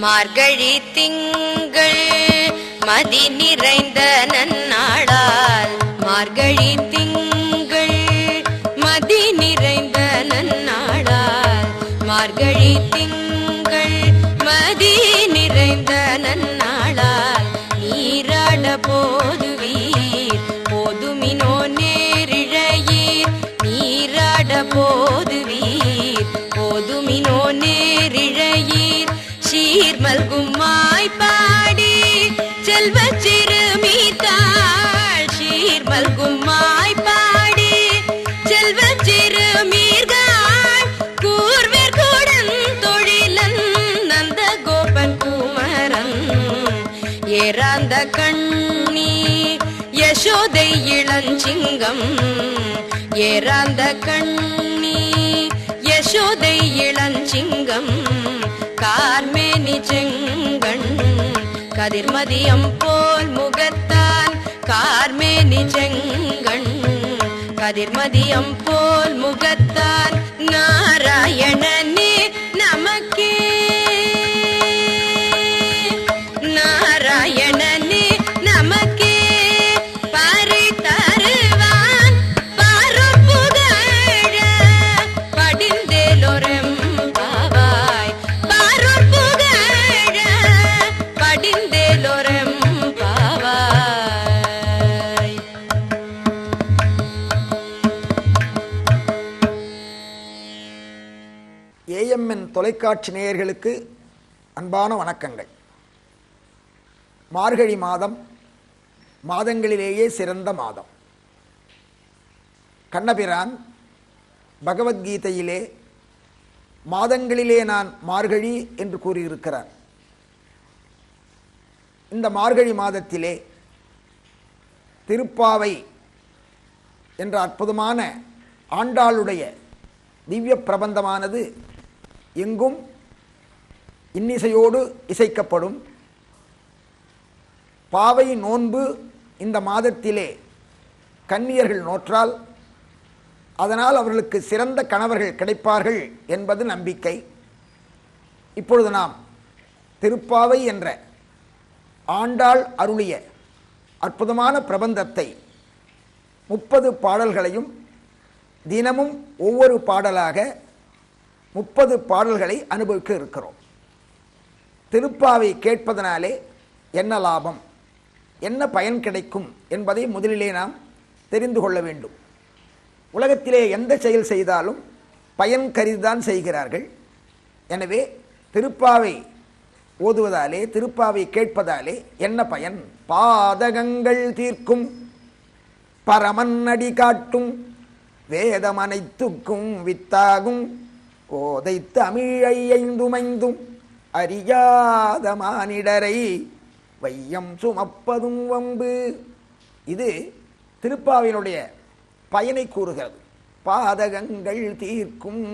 மார்கழி திங்கள் மதி நிறைந்த நன்னாளால். மார்கழி ஏறாந்த கண்ணி யசோதை இளஞ்சிங்கம். ஏறாந்த கண்ணி யசோதை இளஞ்சிங்கம். கார்மேனி செங்கண் கதிர்மதியம் போல் முகத்தான் கார்மேனி செங்கண். கதிர்மதியம் போல் முகத்தான் நாராயணனே. தொலைக்காட்சி நேயர்களுக்கு அன்பான வணக்கங்கள். மார்கழி மாதம் மாதங்களிலேயே சிறந்த மாதம். கண்ணபிரான் பகவத்கீதையிலே மாதங்களிலே நான் மார்கழி என்று கூறியிருக்கிறார். இந்த மார்கழி மாதத்திலே திருப்பாவை என்ற அற்புதமான ஆண்டாளுடைய திவ்ய பிரபந்தமானது எங்கும் இன்னிசையோடு இசைக்கப்படும் பாவை நோன்பு இந்த மாதத்திலே கன்னியர்கள் நோற்றால் அதனால் அவர்களுக்கு சிறந்த கணவர்கள் கிடைப்பார்கள் என்பது நம்பிக்கை. இப்பொழுது நாம் திருப்பாவை என்ற ஆண்டாள் அருளிய அற்புதமான பிரபந்தத்தை முப்பது பாடல்களையும் தினமும் ஒவ்வொரு பாடலாக முப்பது பாடல்களை அனுபவிக்க இருக்கிறோம். திருப்பாவை கேட்பதனாலே என்ன லாபம்? என்ன பயன் கிடைக்கும் என்பதை முதலிலே நாம் தெரிந்து கொள்ள வேண்டும். உலகத்திலே எந்த செயல் செய்தாலும் பயன் கருதிதான் செய்கிறார்கள். எனவே திருப்பாவை ஓதுவதாலே திருப்பாவை கேட்பதாலே என்ன பயன்? பாதகங்கள் தீர்க்கும் பரமன் அடி காட்டும் வேதம் அனைத்துக்கும் வித்தாகும் கோதை தமிழை ஐந்துமைந்தும் அறியாத மானிடரை வையம் சுமப்பதும் வம்பு. இது திருப்பாவினுடைய பயனை கூறுகிறது. பாதகங்கள் தீர்க்கும்.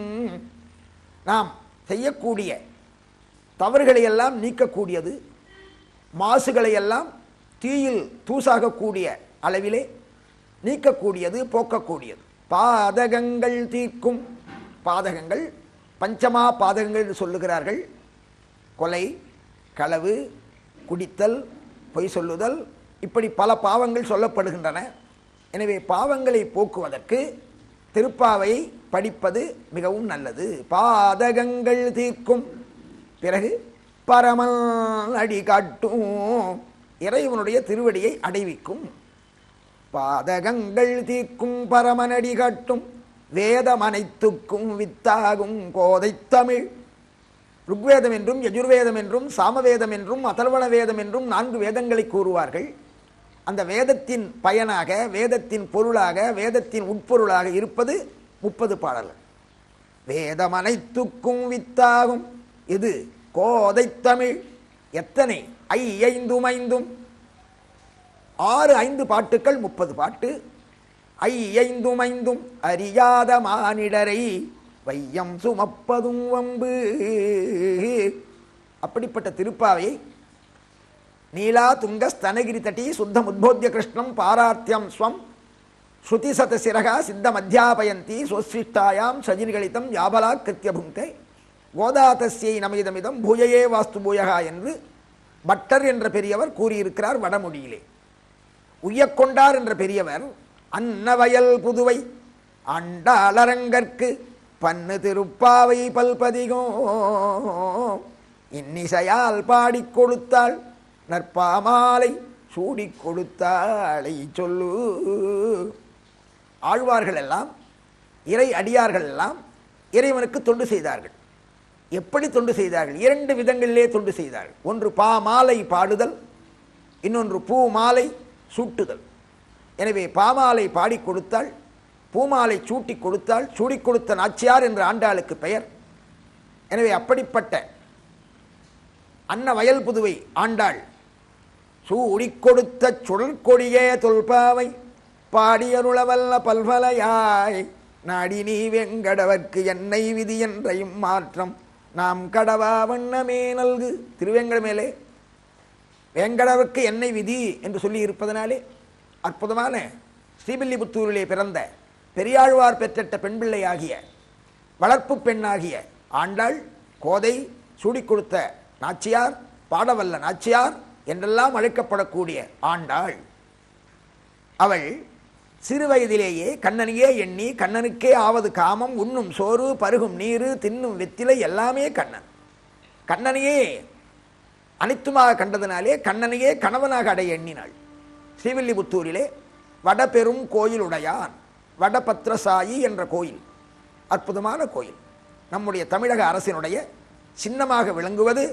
நாம் செய்யக்கூடிய தவறுகளை எல்லாம் நீக்கக்கூடியது மாசுகளை எல்லாம் தீயில் தூசாகக்கூடிய அளவிலே நீக்கக்கூடியது போக்கக்கூடியது. பாதகங்கள் தீர்க்கும். பாதகங்கள் பஞ்சமா பாதகங்கள் என்று சொல்லுகிறார்கள். கொலை களவு குடித்தல் பொய் சொல்லுதல் இப்படி பல பாவங்கள் சொல்லப்படுகின்றன. எனவே பாவங்களை போக்குவதற்கு திருப்பாவை படிப்பது மிகவும் நல்லது. பாதகங்கள் தீர்க்கும். பிறகு பரமல் அடி காட்டும். இறைவனுடைய திருவடியை அடைவிக்கும். பாதகங்கள் தீர்க்கும் பரமனடி காட்டும். வேதமனைத்துக்கும் வித்தாகும் கோதை தமிழ் ருக்வேதம் என்றும் யஜுர்வேதம் என்றும் சாமவேதம் என்றும் அதர்வண வேதம் என்றும் நான்கு வேதங்களை கூறுவார்கள். அந்த வேதத்தின் பயனாக வேதத்தின் பொருளாக வேதத்தின் உட்பொருளாக இருப்பது முப்பது பாடல்கள். வேதம் அனைத்துக்கும் வித்தாகும் இது கோதை தமிழ் எத்தனை? ஐ ஐந்தும் ஐந்தும். ஆறு ஐந்து பாட்டுக்கள் முப்பது பாட்டு. ஐயைந்துமைந்தும் ஐந்தும் அறியாத மானிடரை வையம் சுமப்பதும் வம்பு. அப்படிப்பட்ட திருப்பாவை நீலா துங்க ஸ்தனகிரி தட்டி சுத்தம் உத்போத்திய கிருஷ்ணம் பாரார்த்தியம் ஸ்வம். ஸ்ருதி சத சிரகா சித்தம் அத்தியாபயந்தி சுவசிஷ்டாயாம் சஜினிகளித்தம் யாபலா கிருத்திய புங்கே. கோதாதஸ்யை நமிதமிதம் பூயையே வாஸ்து பூயகா என்று பட்டர் என்ற பெரியவர் கூறியிருக்கிறார் வடமொழியிலே. உய்யக்கொண்டார் என்ற பெரியவர் அன்னவயல் புதுவை அண்டாலரங்கற்கு பன்னு திருப்பாவை பல்பதிகோ. இன்னிசையால் பாடிக் கொடுத்தாள் நற்பாமாலை சூடி கொடுத்தாளை சொல்லு. ஆழ்வார்கள் எல்லாம் இறை அடியார்கள் எல்லாம் இறைவனுக்கு தொண்டு செய்தார்கள். எப்படி தொண்டு செய்தார்கள்? இரண்டு விதங்களிலே தொண்டு செய்தார்கள். ஒன்று பா மாலை பாடுதல் இன்னொன்று பூ மாலை சூட்டுதல். எனவே பாமாலை பாடிக் கொடுத்தாள் பூமாலை சூட்டி கொடுத்தாள் சூடி கொடுத்த நாச்சியார் என்ற ஆண்டாளுக்கு பெயர். எனவே அப்படிப்பட்ட அன்ன வயல் புதுவை ஆண்டாள் சூடி கொடுத்த சுழல் கொடியே தொல்பாவை பாடியருளவல்ல பல்வலையாய் நாடி நீ வெங்கடவர்க்கு என்னை விதி என்றையும் மாற்றம் நாம் கடவா வண்ணமே நல்கு திருவேங்கடமேலே. வேங்கடவர்க்கு என்னை விதி என்று சொல்லி இருப்பதனாலே அற்புதமான ஸ்ரீவில்லிபுத்தூரிலே பிறந்த பெரியாழ்வார் பெற்றட்ட பெண் பிள்ளையாகிய வளர்ப்பு பெண்ணாகிய ஆண்டாள் கோதை சூடிக் கொடுத்த நாச்சியார் பாடவல்ல நாச்சியார் என்றெல்லாம் அழைக்கப்படக்கூடிய ஆண்டாள். அவள் சிறு வயதிலேயே கண்ணனையே எண்ணி கண்ணனுக்கே ஆவது காமம் உண்ணும் சோறு பருகும் நீர் தின்னும் வெத்திலை எல்லாமே கண்ணன். கண்ணனையே அனைத்துமாக கண்டதினாலே கண்ணனையே கணவனாக அடைய எண்ணினாள். ஸ்ரீவில்லிபுத்தூரிலே வடபெரும் கோயிலுடையான் வடபத்ரசாயி என்ற கோயில். அற்புதமான கோயில். நம்முடைய தமிழக அரசினுடைய சின்னமாக விளங்குவது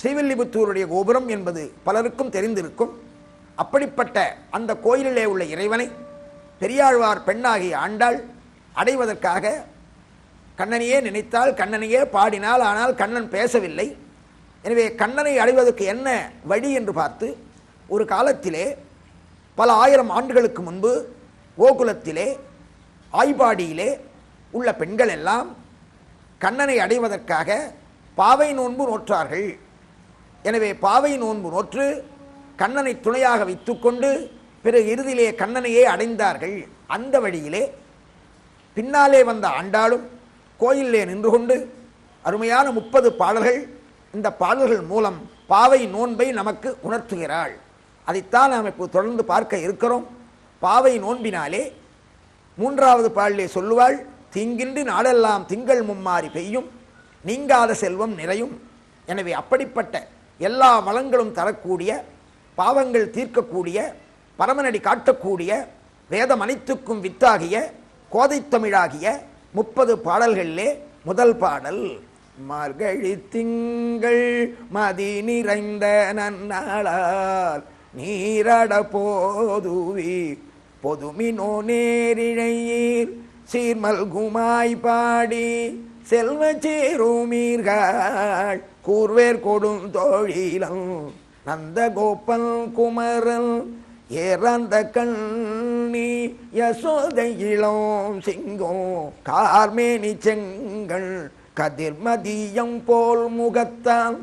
ஸ்ரீவில்லிபுத்தூருடைய கோபுரம் என்பது பலருக்கும் தெரிந்திருக்கும். அப்படிப்பட்ட அந்த கோயிலிலே உள்ள இறைவனை பெரியாழ்வார் பெண்ணாகிய ஆண்டாள் அடைவதற்காக கண்ணனையே நினைத்தால் கண்ணனையே பாடினாள் ஆனால் கண்ணன் பேசவில்லை. எனவே கண்ணனை அடைவதற்கு என்ன வழி என்று பார்த்து ஒரு காலத்திலே பல ஆயிரம் ஆண்டுகளுக்கு முன்பு கோகுலத்திலே ஆய்பாடியிலே உள்ள பெண்கள் எல்லாம் கண்ணனை அடைவதற்காக பாவை நோன்பு நோற்றார்கள். எனவே பாவை நோன்பு நோற்று கண்ணனை துணையாக வைத்துக்கொண்டு பிறகு இறுதியிலே கண்ணனையே அடைந்தார்கள். அந்த வழியிலே பின்னாலே வந்த ஆண்டாளும் கோயிலே நின்று கொண்டு அருமையான முப்பது பாடல்கள் இந்த பாடல்கள் மூலம் பாவை நோன்பை நமக்கு உணர்த்துகிறாள். அதைத்தான் நாம் இப்போ தொடர்ந்து பார்க்க இருக்கிறோம். பாவை நோன்பினாலே மூன்றாவது பாடலே சொல்லுவாள் தீங்கின்றி நாடெல்லாம் திங்கள் மும்மாறி பெய்யும் நீங்காத செல்வம் நிறையும். எனவே அப்படிப்பட்ட எல்லா வளங்களும் தரக்கூடிய பாவங்கள் தீர்க்கக்கூடிய பரமனடி காட்டக்கூடிய வேதம் அனைத்துக்கும் வித்தாகிய கோதைத்தமிழாகிய முப்பது பாடல்களிலே முதல் பாடல் மார்கழி திங்கள் மதி நிறைந்த நன்னாளால் நீரட போதுவி பொதுமினோ நேரிழையீர் சீர்மல்குமாய் பாடி செல்வ சேருமீர்கள் கூர்வேர் கொடும் தோழிலம் நந்த கோப்பல் குமரல் ஏறந்த கண்ணி யசோதை இளம் சிங்கம் கார்மேனி செங்கல் கதிர்மதியம் போல் முகத்தான்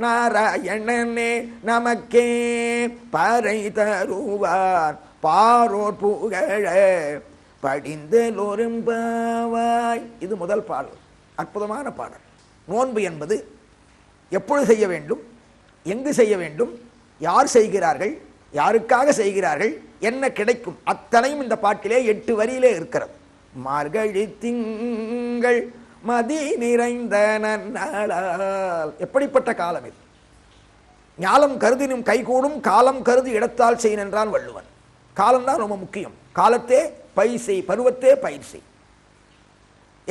நாராயணனே நமக்கே பறை தருவார். பாரோர் புகழ படிந்தலொரும்பாவாய். இது முதல் பாடல். அற்புதமான பாடல். நோன்பு என்பது எப்பொழுது செய்ய வேண்டும்? எங்கு செய்ய வேண்டும்? யார் செய்கிறார்கள்? யாருக்காக செய்கிறார்கள்? என்ன கிடைக்கும்? அத்தனையும் இந்த பாட்டிலே எட்டு வரியிலே இருக்கிறது. மார்கழி திங்கள் மதி நிறைந்த நன்னாளால். எப்படிப்பட்ட காலம் இது? ஞாலம் கருதினும் கைகூடும் காலம் கருதி இடத்தால் செய் என்றான் வள்ளுவன். காலம்தான் ரொம்ப முக்கியம். காலத்தே பயிர் செய் பருவத்தே பயிர் செய்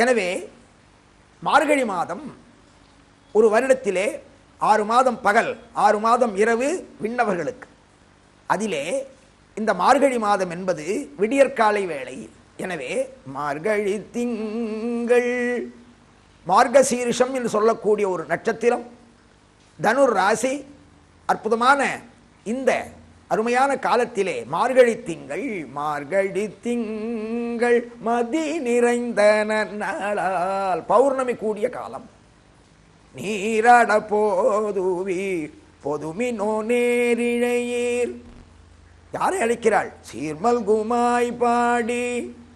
எனவே மார்கழி மாதம் ஒரு வருடத்திலே ஆறு மாதம் பகல் ஆறு மாதம் இரவு விண்ணவர்களுக்கு. அதிலே இந்த மார்கழி மாதம் என்பது விடியற்காலை வேளை எனவே மார்கழி திங்கள் மார்கசீரிஷம் என்று சொல்லக்கூடிய ஒரு நட்சத்திரம். தனுர் ராசி அற்புதமான இந்த அருமையான காலத்திலே மார்கழி திங்கள் மார்கழி திங்கள் மதி நிறைந்த நாளால் பௌர்ணமி கூடிய காலம். நீராட போதுவி பொதுமினோ நேரிழையீர் யாரை அழைக்கிறாள்? சீர்மல் குமாய் பாடி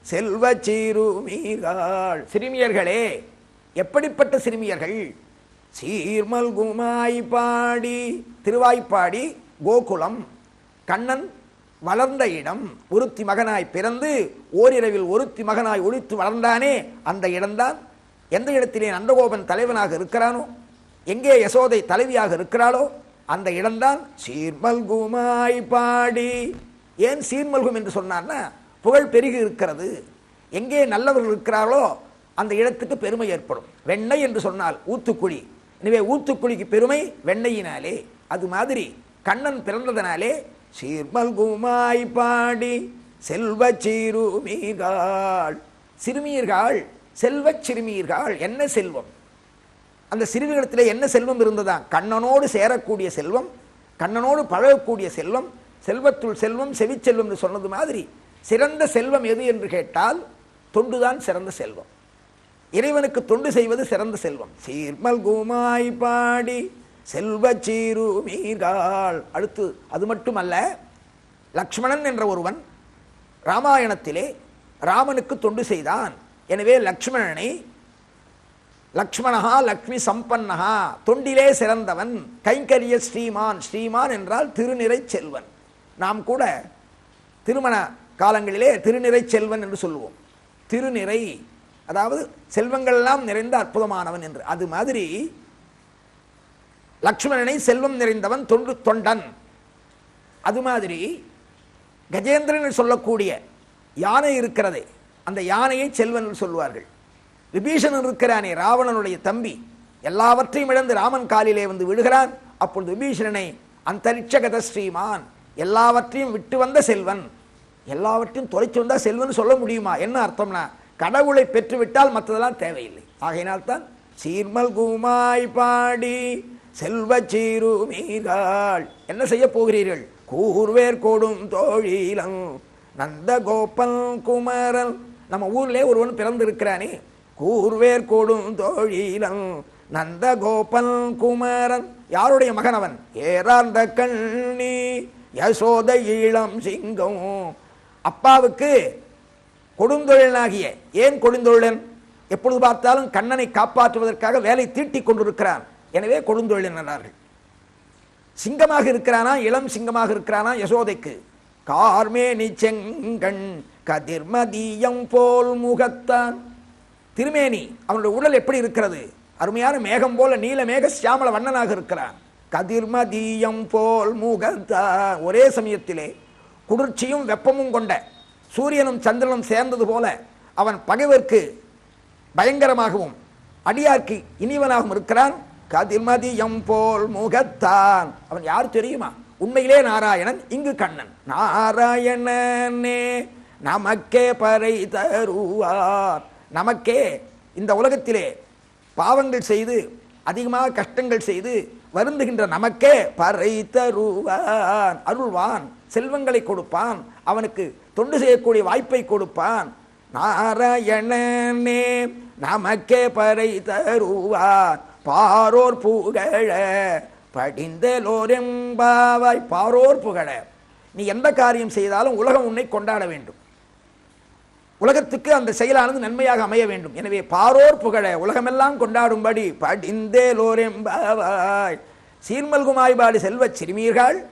செல்வ சிறுமீர்கள் சிறுமியர்களே எப்படிப்பட்ட சிறுமியர்கள்? சீர்மல்குமாய் பாடி திருவாய்ப்பாடி கோகுலம் கண்ணன் வளர்ந்த இடம் ஒருத்தி மகனாய் பிறந்து ஓரிரவில் ஒருத்தி மகனாய் ஒழித்து வளர்ந்தானே அந்த இடம்தான். எந்த இடத்திலே நந்தகோபன் தலைவனாக இருக்கிறானோ எங்கே யசோதை தலைவியாக இருக்கிறாளோ அந்த இடம்தான் சீர்மல்குமாய் பாடி. ஏன் சீர்மல்கும் என்று சொன்னார்னா புகழ் பெருகி இருக்கிறது. எங்கே நல்லவர்கள் இருக்கிறார்களோ அந்த இடத்துக்கு பெருமை ஏற்படும். வெண்ணெய் என்று சொன்னால் ஊத்துக்குழி. எனவே ஊத்துக்குழிக்கு பெருமை வெண்ணெயினாலே. அது மாதிரி கண்ணன் பிறந்ததனாலே சீர்மல்குமாய் பாடி செல்வ சிறுமீர்கள். சிறுமியர்கள் செல்வச் சிறுமியர்கள் என்ன செல்வம்? அந்த சிறுமிகளிடத்தில் என்ன செல்வம் இருந்ததா கண்ணனோடு சேரக்கூடிய செல்வம் கண்ணனோடு பழகக்கூடிய செல்வம் செல்வத்துள் செல்வம் செவிச்செல்வம் என்று சொன்னது மாதிரி சிறந்த செல்வம் எது என்று கேட்டால் தொண்டுதான் சிறந்த செல்வம். இறைவனுக்கு தொண்டு செய்வது சிறந்த செல்வம். சீர்மல் குமாய் பாடி செல்வ சீருமீர்கள் அடுத்து அது மட்டுமல்ல லக்ஷ்மணன் என்ற ஒருவன் ராமாயணத்திலே ராமனுக்கு தொண்டு செய்தான். எனவே லக்ஷ்மணனை லக்ஷ்மணஹா லக்ஷ்மி சம்பன்னஹா தொண்டிலே சிறந்தவன் கைங்கரிய ஸ்ரீமான். ஸ்ரீமான் என்றால் திருநிறை செல்வன். நாம் கூட திருமண காலங்களிலே திருநிறை செல்வன் என்று சொல்லுவோம் திருநிறை அதாவது செல்வங்கள் எல்லாம் நிறைந்த அற்புதமானவன் என்று. அது மாதிரி லக்ஷ்மணனை செல்வம் நிறைந்தவன் தொண்டு தொண்டன். அது மாதிரி கஜேந்திரன் சொல்லக்கூடிய யானை இருக்கிறதே அந்த யானையை செல்வன் சொல்வார்கள். விபீஷணன் இருக்கிறானே ராவணனுடைய தம்பி. எல்லாவற்றையும் இழந்து ராமன் காலிலே வந்து விடுகிறான் அப்பொழுது விபீஷணனை அந்தரிட்சகத ஸ்ரீமான் எல்லாவற்றையும் விட்டு வந்த செல்வன். எல்லாவற்றையும் தொலைச்சு வந்தால் செல்வன் சொல்ல முடியுமா? என்ன அர்த்தம்னா கடவுளை பெற்றுவிட்டால் மற்றதெல்லாம் தேவையில்லை. ஆகையினால் தான் சீர்மல் கூமாய் பாடி செல்வ சீருமீர்கள் என்ன செய்ய போகிறீர்கள்? கூர்வேர் கோடும் தோழிலம் நந்த கோபல் குமரன் நம்ம ஊர்லேயே ஒருவன் பிறந்திருக்கிறானே. கூர்வேர் கோடும் தோழிலம் நந்த கோபல் குமரன் யாருடைய மகன் அவன் ஏறார்ந்த கண்ணி யசோத இளம் சிங்கம். அப்பாவுக்கு கொடுந்தொழிலனாகிய ஏன் கொடுந்தொழிலன்? எப்பொழுது பார்த்தாலும் கண்ணனை காப்பாற்றுவதற்காக வேலை தீட்டிக் கொண்டிருக்கிறான். எனவே கொடுந்தொழிலன் என்றார்கள். சிங்கமாக இருக்கிறானா? இளம் சிங்கமாக இருக்கிறானா? யசோதைக்கு கார்மேனி செங்கண் கதிர்மதியம் போல் முகத்தான். திருமேனி அவனுடைய உடல் எப்படி இருக்கிறது? அருமையான மேகம் போல நீல மேக சியாமல வண்ணனாக இருக்கிறான். கதிர்மதியம் போல் முகத்தான். ஒரே சமயத்திலே குளிர்ச்சியும் வெப்பமும் கொண்ட சூரியனும் சந்திரனும் சேர்ந்தது போல அவன் பகைவர்க்கு பயங்கரமாகவும் அடியார்க்கு இனிவனாகவும் இருக்கிறான். கதிர்மதியம் போல் முகத்தான். அவன் யார் தெரியுமா? உண்மையிலே நாராயணன் இங்கு கண்ணன். நாராயணனே நமக்கே பறை தருவார். நமக்கே இந்த உலகத்திலே பாவங்கள் செய்து அதிகமாக கஷ்டங்கள் செய்து வருந்துகின்ற நமக்கே பறை தருவான் அருள்வான் செல்வங்களை கொடுப்பான். அவனுக்கு தொண்டு செய்யக்கூடிய வாய்ப்பை கொடுப்பான். நாராயணனே நமக்கே பறை தருவான் பாரோர் புகழ படிந்தலோரெம்பாவாய். பாரோர் புகழ. நீ எந்த காரியம் செய்தாலும் உலகம் உன்னை கொண்டாட வேண்டும். உலகத்துக்கு அந்த செயலானது நன்மையாக அமைய வேண்டும். எனவே பாரோர் புகழ உலகமெல்லாம் கொண்டாடும்படி படிந்தேலோரெம்பாவாய். சீர்மல்குமாய்பாடு செல்வச் சிறுமீர்கள்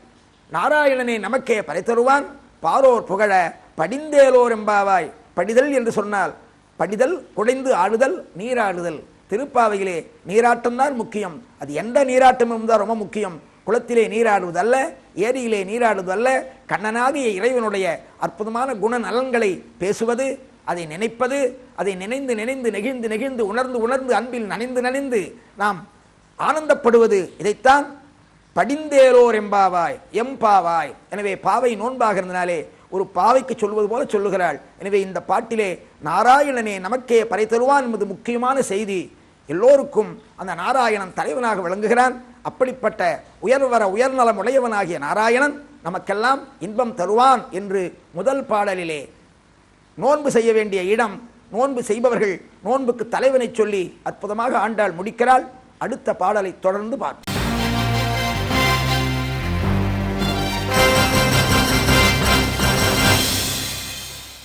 நாராயணனை நமக்கே பறைத்தருவான் பாரோர் புகழ படிந்தேலோர் எம்பாவாய் படிதல் என்று சொன்னால் படிதல் குடைந்து ஆடுதல் நீராடுதல். திருப்பாவையிலே நீராட்டம்தான் முக்கியம். அது எந்த நீராட்டமும் தான் ரொம்ப முக்கியம். குளத்திலே நீராடுவதல்ல ஏரியிலே நீராடுவதல்ல கண்ணனாகிய இறைவனுடைய அற்புதமான குண நலன்களை பேசுவது அதை நினைப்பது அதை நினைந்து நினைந்து நெகிழ்ந்து நெகிழ்ந்து உணர்ந்து உணர்ந்து அன்பில் நனைந்து நனைந்து நாம் ஆனந்தப்படுவது இதைத்தான் படிந்தேலோர் எம்பாவாய் எம்பாவாய். எனவே பாவை நோன்பாக இருந்தனாலே ஒரு பாவைக்கு சொல்வது போல சொல்லுகிறாள். எனவே இந்த பாட்டிலே நாராயணனே நமக்கே பறை தருவான் என்பது முக்கியமான செய்தி. எல்லோருக்கும் அந்த நாராயணன் தலைவனாக விளங்குகிறான். அப்படிப்பட்ட உயர்வர உயர்நலம் உடையவனாகிய நாராயணன் நமக்கெல்லாம் இன்பம் தருவான் என்று முதல் பாடலிலே நோன்பு செய்ய வேண்டிய இடம் நோன்பு செய்பவர்கள் நோன்புக்கு தலைவனை சொல்லி அற்புதமாக ஆண்டாள் முடிக்கிறாள். அடுத்த பாடலை தொடர்ந்து பார்ப்போம்.